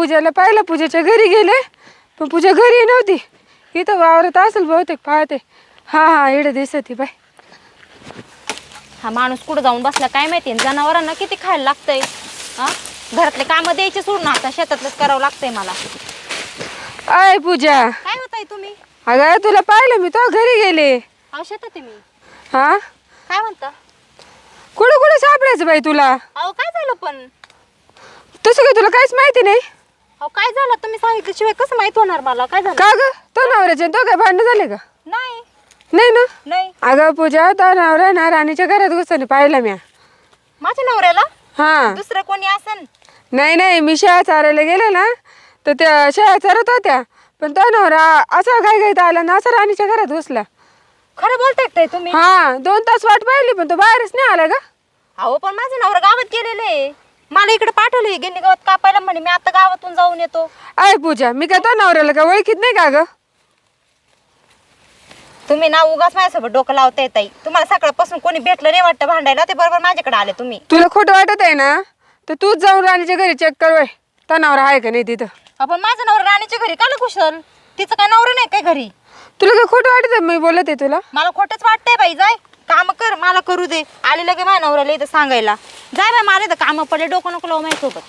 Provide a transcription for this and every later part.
पूजाला पाहिलं पूजाच्या घरी गेले पण पूजा घरी नव्हती. इथं वावरत असेल बहुतेक पाहते. हा हा इकडे दिसत ती बाय हा माणूस कुठं जाऊन बसला काय माहिती? जनावरांना किती खायला लागतंय? हा? घरातले कामं द्यायचे सोडून आता शेतातलंच करावं लागतंय मला. आय पूजा. काय होताय तुम्ही? अगं तुला पाहिलं मी तो घरी गेले. अहो शेतात आहे मी. हा? काय म्हणता? कुठं कुठं सापडायचं बाई तुला? अहो काय झालं पण? तसं काय तुला काहीच माहिती नाही? अहो काय झालं? तुम्ही सांगितल्याशिवाय कसं माहीत होणार मला? काय झालं? का ग? तो नवऱ्याचे तो काय भांडण झाले का? नाही. नाही ना? नाही. अगं पूजा तो नवरा ना राणीच्या घरात घुसताना पाहिलं मी माझ्या नवऱ्याला? हा. दुसरं कोणी असन? नाही नाही मी शाळा चारायला गेले ना तर त्या शाळा चरत होत्या. पण तो नवरा असा काय काय आला ना असा राणीच्या घरात घुसला. खरं बोलताय काय तुम्ही? हा दोन तास वाट पाहिली पण तो बाहेरच नाही आला का अहो पण माझे नवरा गावात गेलेले मला इकडे पाठवले गेली गावात कापायला म्हणे मी आता गावातून जाऊन येतो. आहे पूजा मी काय तो नवऱ्याला का ओळखीत नाही का ग? तुम्ही ना उगाच माझ्यासोबत डोकं लावता येत तुम्हाला सकाळपासून कोणी भेटलं नाही वाटतं भांडायला ते बरोबर माझ्याकडे आले तुम्ही. तुला खोटं वाटत आहे ना? तर तूच जाऊन राणीच्या घरी चेक कर वय. तो नवरा आहे का नाही तिथं? आपण माझं नवरा राणीच्या घरी का कुशल तिचं काय नवरं नाही काय घरी? तुला काय खोटं वाटत आहे? मी बोलत आहे तुला. मला खोटच वाटतंय बाई जाय. काम कर मला करू दे. आले लगे माझ्या नवऱ्याला इथं सांगायला. जाय बाई मला इथं कामं पडले डोकं नको लावू माझ्यासोबत.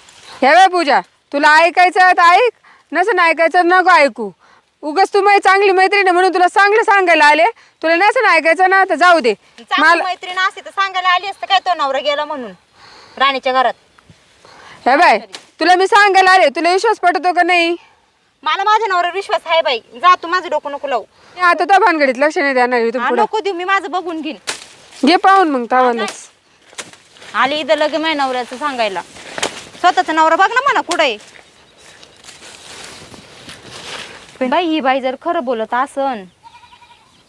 हे बाय पूजा तुला ऐकायचं तर ऐक नसेल ऐकायचं नको ऐकू. उगाच तू माझी चांगली मैत्रीण आहे म्हणून तुला चांगलं सांगायला आले. तुला नसेल ऐकायचं ना तर जाऊ दे. चांगली मला मैत्रीण असते तर सांगायला आली असतं काय तो नवरा गेला म्हणून? राणीच्या घरात. हे बाय तुला मी सांगायला आले तुला विश्वास पटतो का नाही? मला माझ्या नवऱ्यावर विश्वास आहे बाई. जा तू माझं डोकं नको लावू. मी आता त्या भानगडीत लक्ष नाही देणार हा, पुढं नको देऊ मी माझं बघून घेईन. घे पाहून मग तावालाच आली इथं लगे माझ्या नवऱ्याचं सांगायला. स्वतःचा नवरा बघ ना म्हणा कुठे बाई ही बाई जर खरं बोलत असन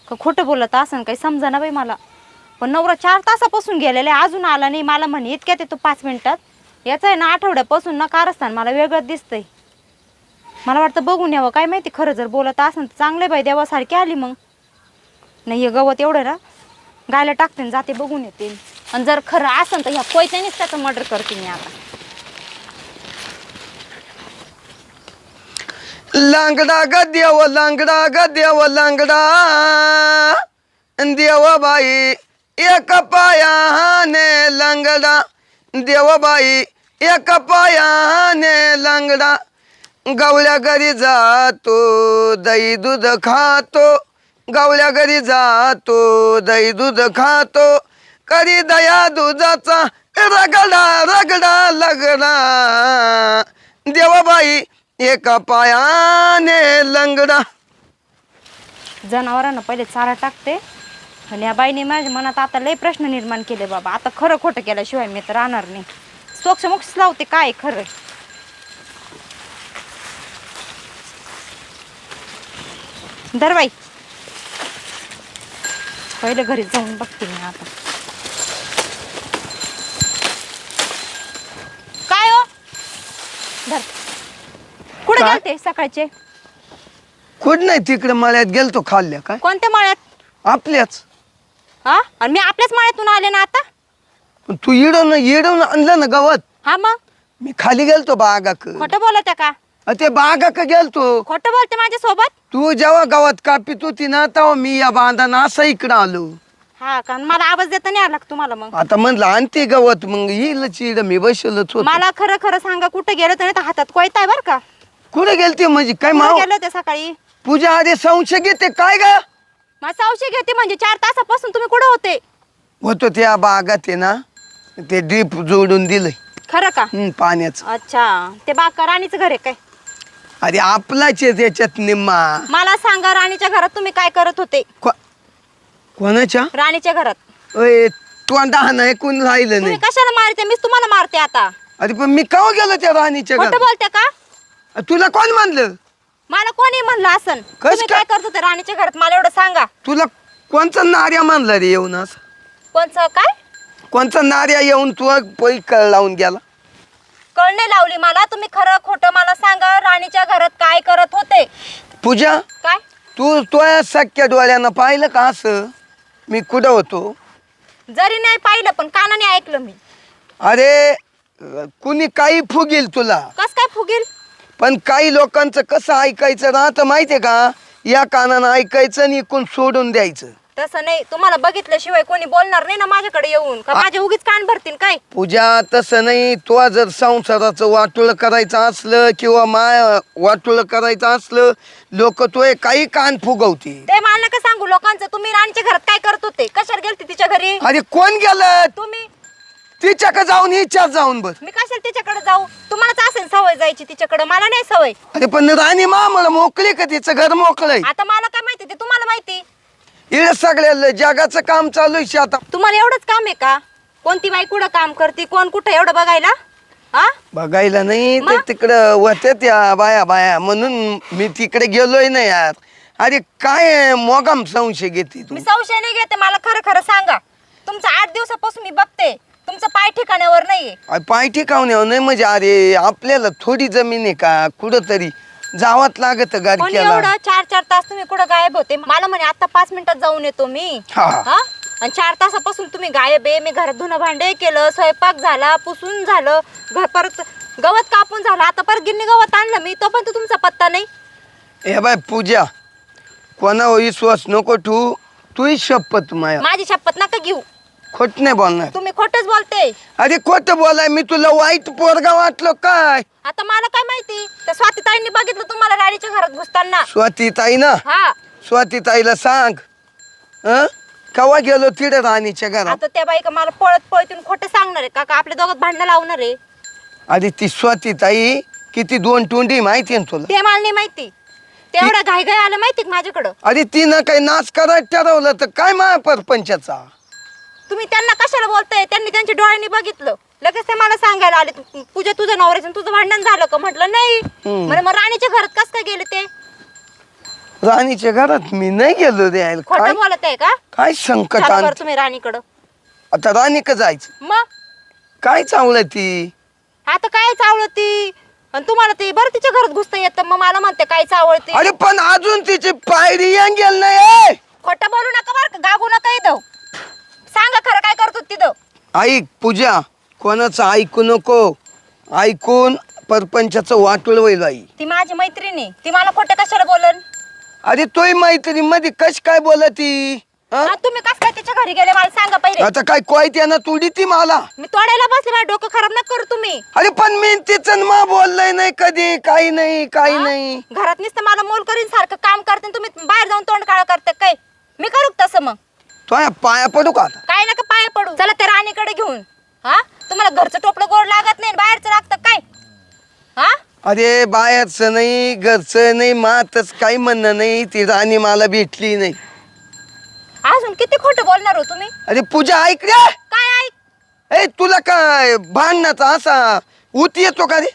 का खोटं बोलत असन काही समजा ना बाई मला. पण नवरा चार तासापासून गेलेला आहे अजून आला नाही. मला म्हणे इतक्यात येतो पाच मिनिटात. याचं आहे ना आठवड्यापासून ना कारस्थान मला वेगळंच दिसतंय. मला वाटतं बघून यावं. काय माहिती खरं जर बोलत असन तर चांगले बाई देवासारखी आली मग. नाही हे गवत एवढं ना गायला टाकते जाते बघून येते. आणि जर खरं असेल तर ह्या कोयत्यानेच त्याचं मर्डर करते मी आता. लांगडा ग देव लांगडा ग देव लांगडा. देवबाई एक पायाने लंगडा. देवबाई एक पायाने लंगडा. गवल्या घरी जातो दही दूध खातो. गवल्या घरी जातो दही दूध खातो. करी दया दुधाचा रगडा रगडा लगडा. देवाबाई एका पायाने लंगडा. जनावरांना पहिले चारा टाकते. आणि या बाईने माझ्या मनात आता लय प्रश्न निर्माण केले बाबा. आता खरं खोटं केल्याशिवाय मी तर राहणार नाही. सोक्ष मोक्ष लावते काय खरं? धर बाई. पहिले घरी जाऊन बघते मी आता. काय हो? धर. कुठे काय? गेलते सकाळचे? कुठ नाही तिकडे मळ्यात गेलतो खाल्ल्या काय? कोणत्या माळ्यात? आपल्याच. हा? आणि मी आपल्याच माळ्यातून आले ना आता? पण तू इडवून इडवून आणलं ना गवत. हा मग? मी खाली गेलतो बागाक. खोटं बोलत आहे का? अ, ते बागाक गेलतो खोटं बोलते माझ्या सोबत तू जेव्हा गवत कापित होती ना तेव्हा मी या बांधाना असं इकडं आलो. हा का? आणि मला आवाज देता नाही आला का तुम्हाला मग? आता म्हणलं आणते गवत मग येईल चिड मी बसलच होतो. मला खरं खरं सांगा कुठं गेलं तर हातात कोयता आहे बरं का? कुठे गेलते म्हणजे? काय माव गेलं होते सकाळी? पूजा आधी संशय घेते काय ग? माझा औषध घेते म्हणजे चार तासापासून तुम्ही कुठं होते? होतो त्या बागात आहे ना ते ड्रीप जोडून दिलंय. खरं का? पाण्याचं. अच्छा ते बाका राणीचं घर आहे काय? अरे आपलाच आहे त्याच्यात निम्मा. मला सांगा राणीच्या घरात तुम्ही काय करत होते? को- कोणाच्या? राणीच्या घरात. अय तोंडा हा ऐकून राहिलं तुम्ही नाही. कशाला मारते? मीच तुम्हाला मारते आता. अरे पण मी काव गेलो त्या राणीच्या खोटं घरात? बोलते का? तुला कोण म्हणलं? मला कोणी म्हणलं असन? तुम्ही काय काय? करत होते राणीच्या घरात? मला एवढं सांगा. तुला कोणचा नार्या मानला रे येऊन असं? कोणचं काय? कोणचा नार्या येऊन तू पै कळ लावून गेला? कळ नाही लावली मला. तुम्ही खरं खोटं मला सांगा राणीच्या घरात काय करत होते? पूजा काय? तू तोया सख्या डोळ्यानं पाहिलं का असं? मी कुठं होतो? जरी नाही पाहिलं पण कानाने ऐकलं मी. अरे कुणी काही फुगील तुला? कस काय फुगील? पण काही लोकांचं कसं ऐकायचं राहतं माहितीये का? या कानानं ऐकायचं आणि इकून सोडून द्यायचं. तसं नाही. तुम्हाला बघितल्याशिवाय कोणी बोलणार नाही ना माझ्याकडे येऊन. का माझे उगीच कान भरतील काय? पूजा तसं नाही. तो जर संसाराचं वाटोळ करायचं असलं किंवा माय वाटोळ करायचं असलं लोक तो काही कान फुगवती ते मला नका सांगू लोकांचं तुम्ही राणीच्या घरात काय करत होते? कशाला गेलते तिच्या घरी? अरे कोण गेलं? तुम्ही? तिच्याकडे जाऊन विचार जाऊन बस. मी कशाला तिच्याकडे जाऊ? तुम्हालाच असेल सवय जायची तिच्याकडे. मला नाही सवय. अरे पण राणी मा मला मोकळी का तिचं घर मोकळय आता मला काय माहिती ते? तुम्हाला माहिती इड सगळ्या जगाचं काम चालू आहे आता तुम्हाला एवढंच काम आहे का? कोणती बाई कुठं काम करते? कोण कुठं एवढं बघायला? हा? बघायला नाही ते मग? तिकडं होत्या त्या बाया बाया. म्हणून मी तिकडे गेलोय ना यार. अरे काय मोगाम संशय घेते तू? मी संशय नाही घेते मला खरं खरं सांगा. तुमचं आठ दिवसापासून मी बघते. तुमचं पाय ठिकाण्यावर नाहीये. अरे पाय ठिकावण्यावर नाही म्हणजे अरे आपल्याला थोडी जमीन आहे का? कुठं तरी जावात लागत गाडक्याला एवढं चार चार तास तुम्ही कुठं गायब होते? मला म्हणे आता पाच मिनिटात जाऊन येतो मी. हा. हा? आणि चार तासापासून तुम्ही गायब आहे मी घरात धुणं भांडे केलं स्वयंपाक झाला पुसून झालं घर परत गवत कापून झालं. आता परत गिन्नी गवत आणलं मी तो पण तुमचा पत्ता नाही. हे बाय पूजा कोणावर विश्वास नको ठेवू तूही शपथ माया. माझी शपथ नका घेऊ. खोट नाही बोलणार. तुम्ही खोटच बोलते. अरे खोट बोलाय मी तुला वाईट पोरगा वाटलो काय? आता मला काय माहिती? त्या स्वातीताईंनी बघितलं तुम्हाला राणीच्या घरात घुसताना. स्वाती ताई ना हा. स्वाती ताईला सांग. हं? कवा गेलो तिकडे राणीच्या घरात? आता त्या बाई का मला पळत पळत येऊन खोटं सांगणार आहे का? का आपल्या दोघात भांडणं लावणार आहे? अरे ती स्वाती ताई किती दोन टोंडी माहिती ना तुला? ते मला नाही माहिती. तेवढ्या घाई घाई आलं माहिती का माझ्याकडं? अरे तिनं काही नाच करायला ठरवलं तर काय मा परपंचाचा? तुम्ही त्यांना कशाला बोलताय? त्यांनी त्यांच्या डोळ्यांनी बघितलं. लगेच ते मला सांगायला आले तू- पूजा तुझं नवऱ्याचं आणि तुझं भांडण झालं का? म्हटलं नाही. हम्म. म्हणे मग राणीच्या घरात कस काय गेले ते? राणीच्या घरात मी नाही गेलो रे यायला. काय खोटं बोलत आहे का? काय संकट चला तुम्ही राणीकडं. आता राणीक जायचं. मग? काय चांगलं ती? आता काय चावळती आणि तुम्हाला ते बरं तिच्या घरात घुसता येतं. मग मला म्हणते काय चावळती अरे पण अजून तिची पायरी गेल नाही खोटं बोलू नका बरं का? गागू नका इथं. सांगा खरं काय करतो तिथं. ऐक पूजा कोणाचं ऐकू नको. ऐकून परपंचाचं वाटोळ होईल आई ती माझी मैत्रीण आहे. ती मला खोटं कशाला बोलन? अरे तोही मैत्री मध्ये कश काय बोलती? हं? तुम्ही कस काय तिच्या घरी गेले? मला सांगा पहिले. आता काय कोयत्यानं तुडी ती मला. मी तोडायला बसले माझं डोकं खराब नका करू तुम्ही. अरे पण मी तिचं मा बोललंय नाही कधी. काही नाही काही नाही. घरात नुसतं मला मोल करीन सारखं काम करते आणि तुम्ही बाहेर जाऊन तोंड काळा करते काय? मी करू का तसं मग? तो पाया पडू का आता? काय नका पाय पडू. चला त्या राणीकडे घेऊन. हा? तुम्हाला घरचं टोपलं गोड लागत नाही बाहेरचं लागतं काय? हा? अरे बाहेरचं नाही घरचं नाही मातच काही म्हणणं नाही. ती राणी मला भेटली नाही. अजून किती खोटं बोलणार हो तुम्ही? अरे पूजा ऐक रे. काय ऐक? ए तुला काय भांडणाचा असा ऊत येतो का रे?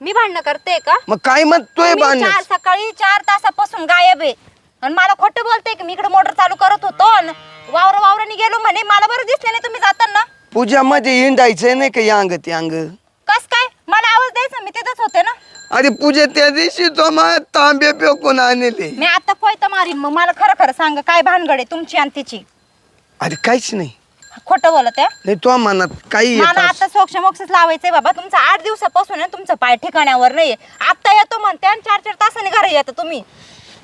मी भांडणं करते का? मग काय म्हणतोय चार भांडण सकाळी चार तासापासून गायब आहे. आणि मला खोटं बोलते की मी इकडे मोटर चालू करत होतो आणि वावर वावराने गेलो म्हणे. मला बरं दिसले नाही तुम्ही जाताना. पूजा मध्ये हिंडायचं नाही का यांग ते अंग? कस काय? मला आवाज द्यायचा मी तिथंच होते ना. अरे पूजा त्या दिवशी तो मा तांबे पेकून आणले. मी आता कोयता मारीन मग. मला खरं खरं सांगा काय भानगड आहे तुमची आणि तिची? अरे काहीच नाही. खोटं बोलत आहे? नाही तो मनात काही येत मला असं. आता सोक्ष मोक्षच लावायचंय बाबा. तुमचं आठ दिवसापासून आहे तुमचं पाय ठिकाण्यावर नाहीये. आता येतो म्हणते आणि चार चार तासाने घरी येतं तुम्ही.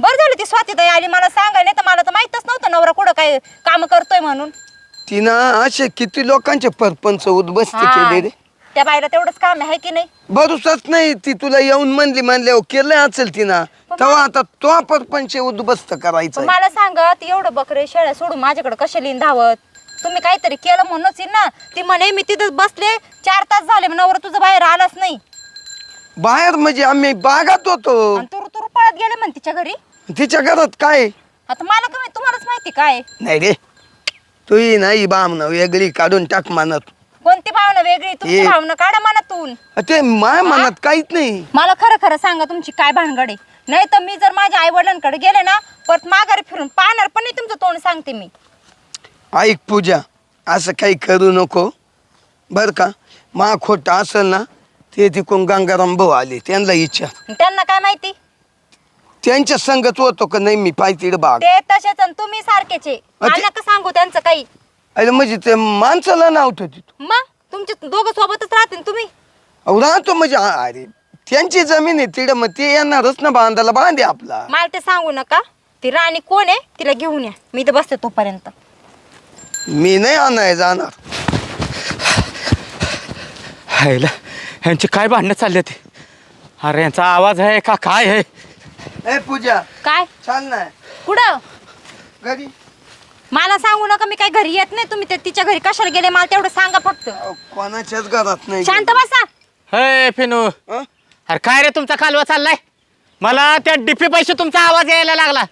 बरं झालं ती स्वातीताई आली मला सांगाय नाही तर मला तर माहितच नव्हतं नवरा कुठं काय काम करतोय म्हणून. तिनं असे किती लोकांचे परपंच उद्ध्वस्त हा. केले रे त्या बाईला तेवढंच काम आहे की नाही? भरोसाच नाही ती तुला येऊन म्हणली म्हणले केलं असेल तिनं. तेव्हा आता तो परपंच उद्ध्वस्त करायचा पण. मला सांगा ती एवढं बकरे शेळ्या सोडून माझ्याकडे कशा लिहिन धावत? तुम्ही काहीतरी केलं म्हणूनच येईन ना ती म्हणे मी तिथंच बसले चार तास झाले नवरा तुझं बाहेर आलाच नाही. बाहेर म्हणजे आम्ही बागात होतो. आणि तुरु तुरु पळत गेले म्हण तिच्या घरी? तिच्या घरात काय? आता मला माहीत, तुम्हालाच माहिती काय? नाही रे. तू नाही बामना वेगळी काढून टाक म्हणत कोणती भावना वेगळी? तुमची ये. भावना काढा मनातून. ते माय मनात काहीच नाही. मला खरं खरं सांगा तुमची काय भानगड आहे. नाही तर मी जर माझ्या आई वडिलांकडे गेले ना परत माघारी फिरून पाहणार पण नाही तुमचं तोंड सांगते मी. ऐक पूजा असं काही करू नको. बर का? मा खोटं असेल ना ते तिकडून गंगाराम भाऊ आले त्यांना इच्छा. त्यांना काय माहिती? त्यांच्या संगत होतो का नाही मी पाहिजे बाग? ते तसेच आणि तुम्ही सारखेच. आहे मला अच्छा. नका सांगू त्यांचं काही. अरे म्हणजे ते माणसाला नाव ठेवते तू. मग? तुमचे दोघं सोबतच राहतील तुम्ही? अहो राहतो म्हणजे आ- अरे त्यांची जमीन आहे तिकडे मग ते येणारच ना बांधायला बांधे आपला. मला ते सांगू नका. ती राणी कोण आहे? तिला घेऊन या. मी इथं बसते तोपर्यंत. मी नाही आणाय जाणार. हायला. ह्यांची काय भांडणं चालले ते अरे यांचा आवाज आहे का? काय आहे? ए पूजा. काय? चाल ना. कुठं? घरी. मला सांगू नका मी काय घरी येत नाही. तुम्ही ते तिच्या घरी कशाला गेले? मला तेवढं सांगा फक्त. अहो, कोणाच्याच घरात नाही शांत बसा. हे फिनू. हं? अरे काय रे तुमचा कालवा चाललाय? मला त्या डिपी पैसे तुमचा आवाज यायला लागला.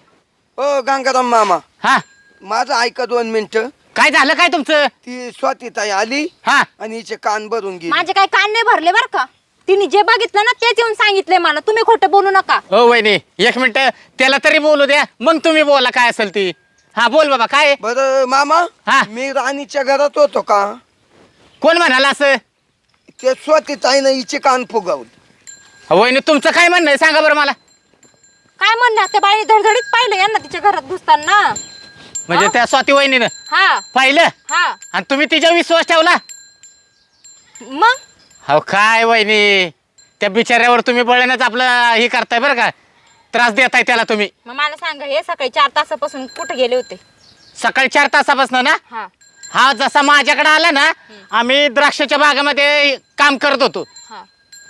ओ गंगाराम मामा. हा? माझं ऐका दोन मिनिटं. काय झालं काय तुमचं? ती स्वातीताई आली हा. आणि हिचे कान भरून गेली. माझे काही कान नाही भरले बर का? तिने जे बघितलं ना तेच येऊन सांगितलंय मला. तुम्ही खोटं बोलू नका. हो वहिनी एक मिनिट. त्याला तरी बोलू द्या. मग तुम्ही बोला काय असेल ती. हा बोल बाबा काय? आहे? बर मामा हा. मी राणीच्या घरात होतो का? कोण म्हणाला असं? ते स्वातीताईनं हिचे कान फुगवले. वहिनी तुमचं काय म्हणणं आहे? सांगा बरं मला. काय म्हणणार त्या बाईने धडधडीत पाहिलं यांना तिच्या घरात घुसताना. म्हणजे त्या स्वाती वहिनीनं. हा. पाहिलं? हा. आणि तुम्ही तिच्या विश्वास ठेवला? मग? हो काय वहिनी? त्या बिचाऱ्यावर तुम्ही बळण्याच आपलं हे करताय बरं का. त्रास देताय त्याला तुम्ही. मग मला सांगा हे सकाळी चार तासापासून कुठे गेले होते? सकाळी चार तासापासून ना? हा. हा जसा माझ्याकडे आला ना आम्ही द्राक्षाच्या बागेमध्ये काम करत होतो. हा.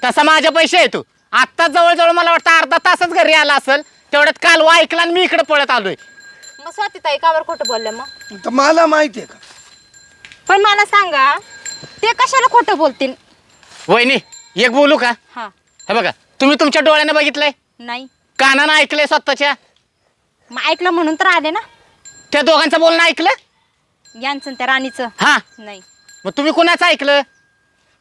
तसा माझे पैसे येतो आत्ता जवळजवळ मला वाटतं अर्धा तासच घरी आला असेल. तेवढ्यात काल ऐकला आणि मी इकडे पळत आलोय. मग स्वातीताई कावर खोटं बोलल्या मग? तर मला माहितीये का? पण मला सांगा ते कशाला खोटं बोलतील? वहिनी एक बोलू का? हा. हे बघा तुम्ही तुमच्या डोळ्याने बघितलंय? नाही. कानानं ऐकलंय स्वतःच्या? मग ऐकलं म्हणून तर आले ना. त्या दोघांचं बोलणं ऐकलं? यांचं आणि त्या राणीचं. हा. नाही. मग तुम्ही कुणाचं ऐकलं?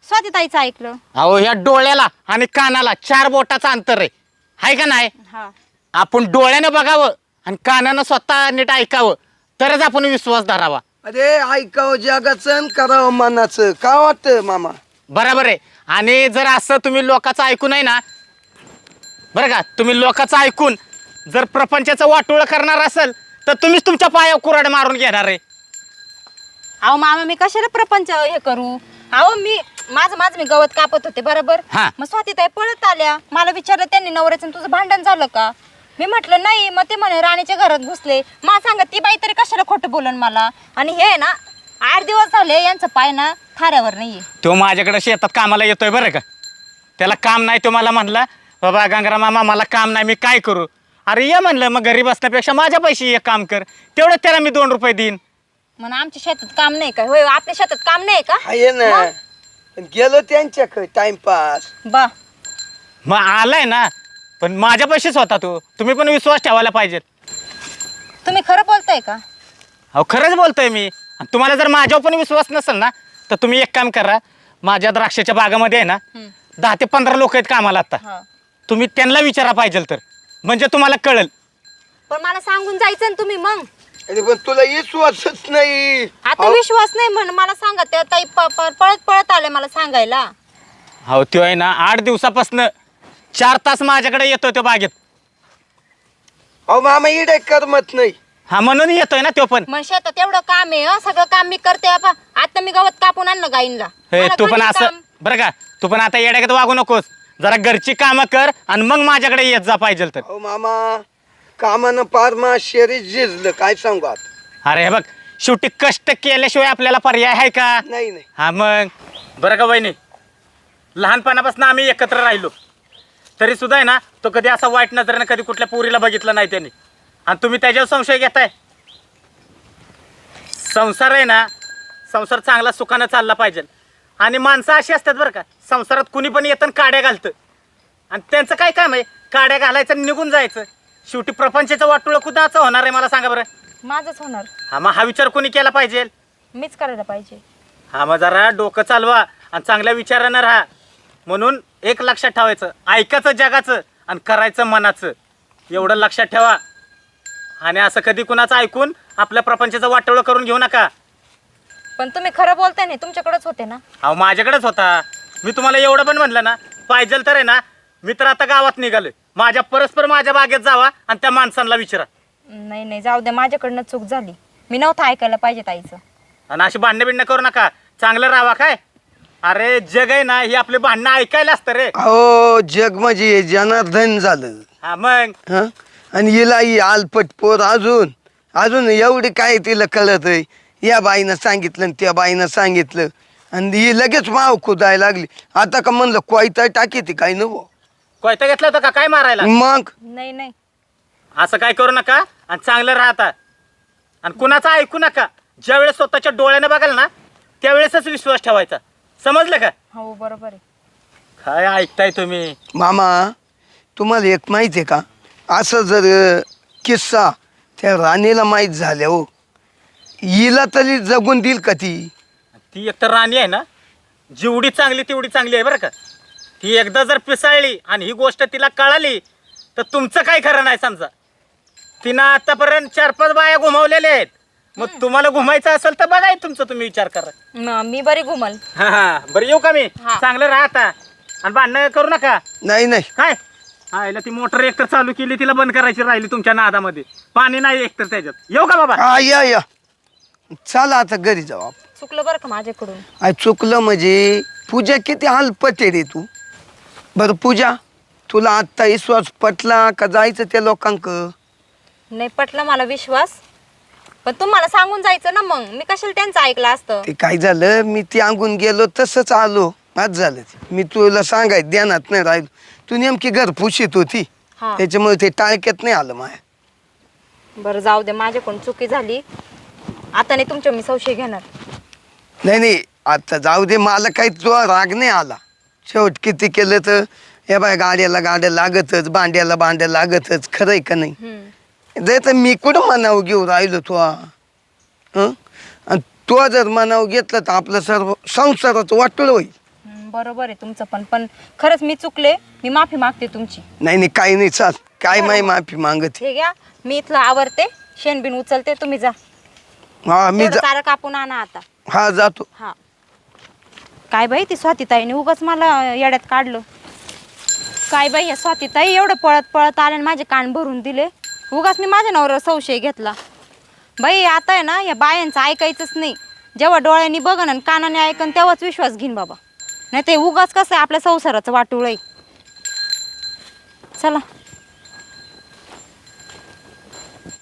स्वातीताईचं ऐकलं. अहो ह्या डोळ्याला आणि कानाला चार बोटाचं अंतर आहे. हाय का नाही? हा. आपण डोळ्यानं बघावं. आणि कानानं स्वतः नीट ऐकावं तरच आपण विश्वास धरावा. अरे ऐकावं जगाचं करावं मनाचं. का वाटतं मामा? बरोबर आहे. आणि जर असं तुम्ही लोकांचं ऐकून आहे ना बरं का तुम्ही लोकांचं ऐकून जर प्रपंचाचं वाटोळं करणार असेल तर तुम्हीच तुमच्या पायावर कुराड मारून घेणार आहे. अहो मामा मी कशाला प्रपंच हे करू? अहो मी माझं माझं मी गवत कापत होते बरोबर? हा. मग स्वातीताई पळत आल्या. मला विचारलं त्यांनी नवऱ्याचं आणि तुझं भांडण झालं का? मी म्हटलं नाही मग ते म्हणे राणीच्या घरात घुसले. मला सांगा ती बाई तरी कशाला खोटं बोलन मला? आणि हे आहे ना आठ दिवस झाले यांचं पाय ना थाऱ्यावर नाहीये. तो माझ्याकडे शेतात कामाला येतोय बरं का? त्याला काम नाही तो मला म्हणला बाबा गंगरा मामा मला काम नाही मी काय करू? अरे ये म्हणलं मग घरी बसण्यापेक्षा माझ्या पैसे एक काम कर तेवढं त्याला मी दोन रुपये देईन. म्हणून आमच्या शेतात काम नाही का? होय आपल्या शेतात काम नाही का? आहे ना. पण गेलो त्यांच्याकडे टाइमपास. बा. मग आलाय ना पण माझ्या पैसेच होता तो. तुम्ही पण विश्वास ठेवायला पाहिजे तुम्ही खरं बोलताय का? अहो खरंच बोलतोय मी. आणि तुम्हाला जर माझ्यावर पण विश्वास नसेल ना तर तुम्ही एक काम करा. माझ्या द्राक्षाच्या बागामध्ये आहे ना. दहा ते पंधरा लोक आहेत कामाला आता. हा. तुम्ही त्यांना विचारा पाहिजे तर. म्हणजे तुम्हाला कळेल. पण मला सांगून जायचं ना तुम्ही मग. अरे पण तुला विश्वासच नाही. आता अहो, विश्वास नाही म्हण. मला सांगा त्या ताई प- प- पळत पळत आले मला सांगायला. हो तो आहे ना आठ दिवसापासनं चार तास माझ्याकडे येतोय तो बागेत. अहो मामा इडे करमत नाही. हा म्हणून येतोय ना तो पण. मग शेतात एवढं काम आहे हं, सगळं काम मी करते आपा आता मी गवत कापून आणलं गाईंला. हे मला तू पण घरी असं काम- बरं का तू पण आता येड्यागत वागू नकोस. जरा घरची कामं कर आणि मग माझ्याकडे येत जा पाहिजे तर. अहो मामा कामानं पार मा शरीर झिजलं. काय सांगू आता? अरे हे बघ शेवटी कष्ट केल्याशिवाय आपल्याला पर्याय आहे का? नाही नाही. हा मग. बरं का वहिनी? लहानपणापासून आम्ही एकत्र राहिलो. तरी सुद्धा आहे ना तो कधी असा वाईट नजरेनं कधी कुठल्या पोरीला बघितलं नाही त्यांनी. आणि तुम्ही त्याच्यावर संशय घेताय. संसार आहे ना संसार चांगला सुखानं चालला पाहिजे. आणि माणसं अशी असतात बरं का संसारात कुणी पण येतं काड्या घालतं. आणि त्यांचं काय काम आहे? काड्या घालायचं आणि निघून जायचं. शेवटी प्रपंचाचं वाटोळं कुणाचं होणार आहे मला सांगा बरं? माझंच होणार. हा मग हा विचार कोणी केला पाहिजे? मीच करायला पाहिजे. हा मग जरा डोकं चालवा आणि चांगल्या विचारानं राहा. म्हणून एक लक्षात ठेवायचं ऐकायचं जगाचं आणि करायचं मनाचं. एवढं लक्षात ठेवा. आणि असं कधी कुणाचं ऐकून आपल्या प्रपंचाचं वाटोळं करून घेऊ नका. पण तुम्ही खरं बोलताय नाही तुमच्याकडेच होते ना? अहो माझ्याकडेच होता. मी तुम्हाला एवढं पण म्हणलं ना पाहिजे तर आहे ना मी तर आता गावात निघालोय. माझ्या परस्पर माझ्या बागेत जावा आणि त्या माणसांना विचारा. नाही नाही जाऊ दे माझ्याकडनं चूक झाली. मी नव्हतं ऐकायला पाहिजे ताईचं. आणि अशी भांडणं बिंडणं करू नका. चांगलं राहा काय? अरे जग आहे ना हे आपले भांडणं ऐकायला असतं रे. अहो जग म्हणजे जनार्दन झालं. हा मग? हं? आणि हिला ही आलपट पोर अजून. अजून एवढी काय तिला कळत आहे? या बाईनं सांगितलं आणि त्या बाईनं सांगितलं. आणि ही लगेच माव कुदायला लागली. आता का म्हणलं कोयता टाकी ती काय नव? कोयता घेतला होता का? काय मारायला? मग? नाही नाही. असं काय करू नका आणि चांगलं राहता. आणि कुणाचं ऐकू नका. ज्यावेळेस स्वतःच्या डोळ्याने बघाल ना त्यावेळेसच विश्वास ठेवायचा. समजलं का? हो बरोबर आहे. काय ऐकताय तुम्ही? मामा तुम्हाला एक माहिती आहे का? असं जर अं, किस्सा त्या राणीला माहीत झाल्या हो. हिला तरी जगून देईल का ती? ती एकतर राणी आहे ना? जेवढी चांगली तेवढी चांगली आहे बरं का? ती एकदा जर पिसाळली आणि ही गोष्ट तिला कळाली तर तुमचं काय खरं नाही समजा. तिनं आतापर्यंत चार पाच बाया घुमवलेल्या आहेत. मग तुम्हाला घुमायचं असेल तर बघाय तुमचं तुम्ही विचार करा. म- मी बरी घुमल. हा हा. बरं येऊ का मी? हा. चांगलं राहता आणि भांडणं करू नका. नाही नाही. काय? हा याला ती मोटर एकतर चालू केली तिला बंद करायची राहिली तुमच्या नादामध्ये. पाणी नाही एकतर त्याच्यात. येऊ का बाबा? हा या या. चला आता घरी जाऊ आपण. चुकलं बरं का माझ्याकडून? चुकलं म्हणजे पूजा किती हलपट आहे रे तू? बरं पूजा तुला आत्ता विश्वास पटला का जायचं त्या लोकांक? नाही पटलं मला विश्वास. पण तुम्हाला सांगून जायचं ना मग. मी कशाला त्यांचं ऐकलं असतं? ते काय झालं? मी ती अंगून गेलो तसंच आलो. आज झालं ते. मी तुला सांगाय ध्यानात नाही राहिलो. तू नेमकी घर पुशीत होती. हा. त्याच्यामुळे ते टाळक्यात नाही आलं माया. बरं जाऊ दे. माझ्याकडून चुकी झाली. आता नाही तुमच्या मी संशय घेणार. नाही नाही. आता जाऊ दे. मला काही तुझा राग नाही आला. शेवट किती केलं तर हे बाय गाड्याला गाड्या लागतच भांड्याला भांड्या लागतच. खरंय का नाही? हम्म. दे तर मी कुठं मनाव घेऊ राहिलो तो आणि तो जर मनाव घेतलं तर आपलं सर्व संसाराचं वाटोळ होईल. हम्म, बरोबर आहे तुमचं पण पण खरंच मी चुकले मी माफी मागते तुमची. नाही नाही काही नाही चाल. काय माही माफी मागत हे घ्या मी इथलं आवरते शेणबिन उचलते तुम्ही जा. हा मी तेवढं जा. चारा कापून आणा आता. हा जातो. हा. काय बाई ती स्वातीताईने उगाच मला येड्यात काढलं. काय बाई या स्वातीताई एवढं पळत पळत आले आणि माझे कान भरून दिले. उगाच मी माझ्या नवऱ्यावर संशय घेतला. बाई आता आहे ना या बायांचं ऐकायचंच नाही. जेव्हा डोळ्यांनी बघन आणि कानाने ऐकन तेव्हाच विश्वास घेईन बाबा. नाही ते उगाच कसं आहे आपल्या संसाराचं वाटूळ आहे. चला.